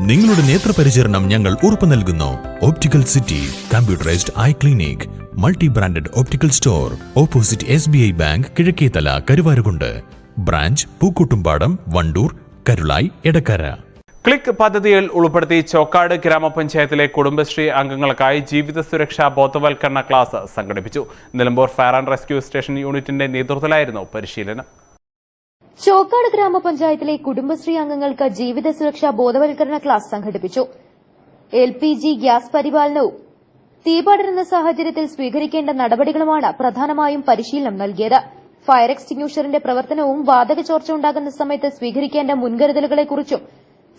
നിങ്ങളുടെ നേത്രപരിചരണം ഞങ്ങൾ ഉറപ്പു നൽകുന്നു. Optical city computerised eye clinic multi branded optical store opposite S B I bank Kizhakkethala Karuvarakundu branch Pookkottumpadam Wandoor Karulai Edakkara click പദ്ധതിയിൽ ഉൾപ്പെടുത്തി ചോക്കാട് ഗ്രാമപഞ്ചായത്തിലെ കുടുംബശ്രീ അംഗങ്ങൾക്കായി ജീവിത സുരക്ഷാ ബോധവൽക്കരണ ക്ലാസ് സംഘടിപ്പിച്ചു. Nilambur fire and rescue station യൂണിറ്റിന്റെ നേതൃത്വത്തിലായിരുന്നു പരിശീലനം. ചോക്കാട് ഗ്രാമപഞ്ചായത്തിലെ കുടുംബശ്രീ അംഗങ്ങൾക്ക് ജീവിത സുരക്ഷാ ബോധവൽക്കരണ ക്ലാസ് സംഘടിപ്പിച്ചു. എൽ പി ജി ഗ്യാസ് പരിപാലനവും തീപടരുന്ന സാഹചര്യത്തിൽ സ്വീകരിക്കേണ്ട നടപടികളുമാണ് പ്രധാനമായും പരിശീലനം നൽകിയത്. ഫയർ എക്സ്റ്റിംഗ്യൂഷറിന്റെ പ്രവർത്തനവും വാതക ചോർച്ച ഉണ്ടാകുന്ന സമയത്ത് സ്വീകരിക്കേണ്ട മുൻകരുതലുകളെക്കുറിച്ചും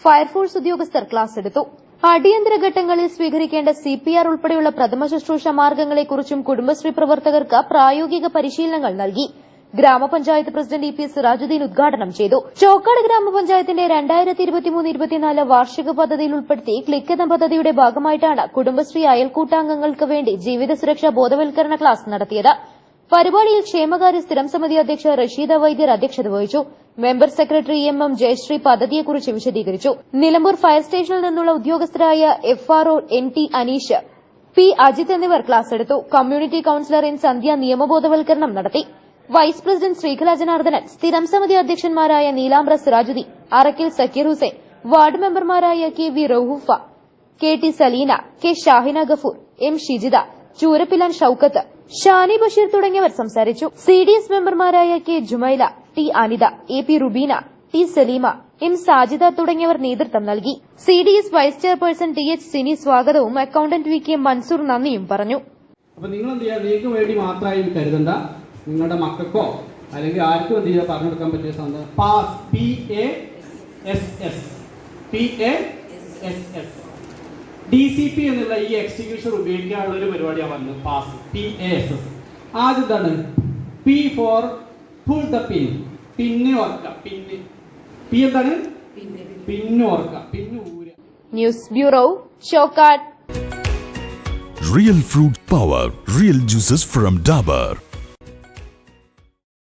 ഫയർഫോഴ്സ് ഉദ്യോഗസ്ഥർ ക്ലാസ് എടുത്തു. അടിയന്തര ഘട്ടങ്ങളിൽ സ്വീകരിക്കേണ്ട സിപിആർ ഉൾപ്പെടെയുള്ള പ്രഥമ ശുശ്രൂഷ മാർഗങ്ങളെക്കുറിച്ചും കുടുംബശ്രീ പ്രവർത്തകർക്ക് പ്രായോഗിക പരിശീലനങ്ങൾ നൽകി. ഗ്രാമപഞ്ചായത്ത് പ്രസിഡന്റ് ഇ പി സിറാജുദ്ദീൻ ഉദ്ഘാടനം ചെയ്തു. ചോക്കാട് ഗ്രാമപഞ്ചായത്തിന്റെ രണ്ടായിരത്തി ഇരുപത്തിമൂന്ന് ഇരുപത്തിനാല് വാർഷിക പദ്ധതിയിൽ ഉൾപ്പെടുത്തി ക്ലിക്ക് എന്ന പദ്ധതിയുടെ ഭാഗമായിട്ടാണ് കുടുംബശ്രീ അയൽക്കൂട്ടാംഗങ്ങൾക്ക് വേണ്ടി ജീവിത സുരക്ഷാ ബോധവൽക്കരണ ക്ലാസ് നടത്തിയത്. പരിപാടിയിൽ ക്ഷേമകാര്യ സ്ഥിരം സമിതി അധ്യക്ഷ റഷീദ വൈദ്യർ അധ്യക്ഷത വഹിച്ചു. Member secretary M M Jayasree പദ്ധതിയെക്കുറിച്ച് വിശദീകരിച്ചു. നിലമ്പൂർ ഫയർ സ്റ്റേഷനിൽ നിന്നുള്ള ഉദ്യോഗസ്ഥരായ F R O N T Aneesh P Ajith എന്നിവർ ക്ലാസ് എടുത്തു. കമ്മ്യൂണിറ്റി കൌൺസിലർ എൻ സന്ധ്യ നിയമബോധവൽക്കരണം നടത്തി. വൈസ് പ്രസിഡന്റ് ശ്രീകല ജനാർദ്ദനൻ സ്ഥിരം സമിതി അധ്യക്ഷന്മാരായ നീലാംബ്ര സിറാജുദ്ദീൻ അറക്കിൽ സക്കീർ ഹുസൈൻ വാർഡ് മെമ്പർമാരായ K V Raufa K T Saleena K Shahina Gafoor M Shijitha Choorappilan Shoukath Shani Basheer തുടങ്ങിയവർ സംസാരിച്ചു. സി ഡി എസ് മെമ്പർമാരായ K Jumaila T Anitha A P Rubeena T Saleema M Sajida തുടങ്ങിയവർ നേതൃത്വം നൽകി. C D S vice chairperson T H Sini സ്വാഗതവും accountant V K Mansoor നന്ദിയും പറഞ്ഞു. അപ്പൊ നിങ്ങൾ നിങ്ങൾക്ക് വേണ്ടി മാത്രമായി കരുതണ്ട. നിങ്ങളുടെ മക്കൾക്കോ അല്ലെങ്കിൽ ആർക്കും എന്ത് ചെയ്യുക പറഞ്ഞു കൊടുക്കാൻ പറ്റിയ സാധനം pass. P A S S P A S S D C P എന്നുള്ള ഈ എക്സിക്യൂഷൻ ഉപയോഗിക്കാനുള്ള ഒരു പരിപാടിയാണ് പറഞ്ഞത്. Pass P A S S ആദ്യം എന്താണ്? P for full the pin പിന്ന് ഓർക്ക പിന്ന്. പി എന്താണ്? പിന്ന് ഓർക്ക പിന്ന് ഊര. News bureau Chokkad real fruit power real juices from Dabur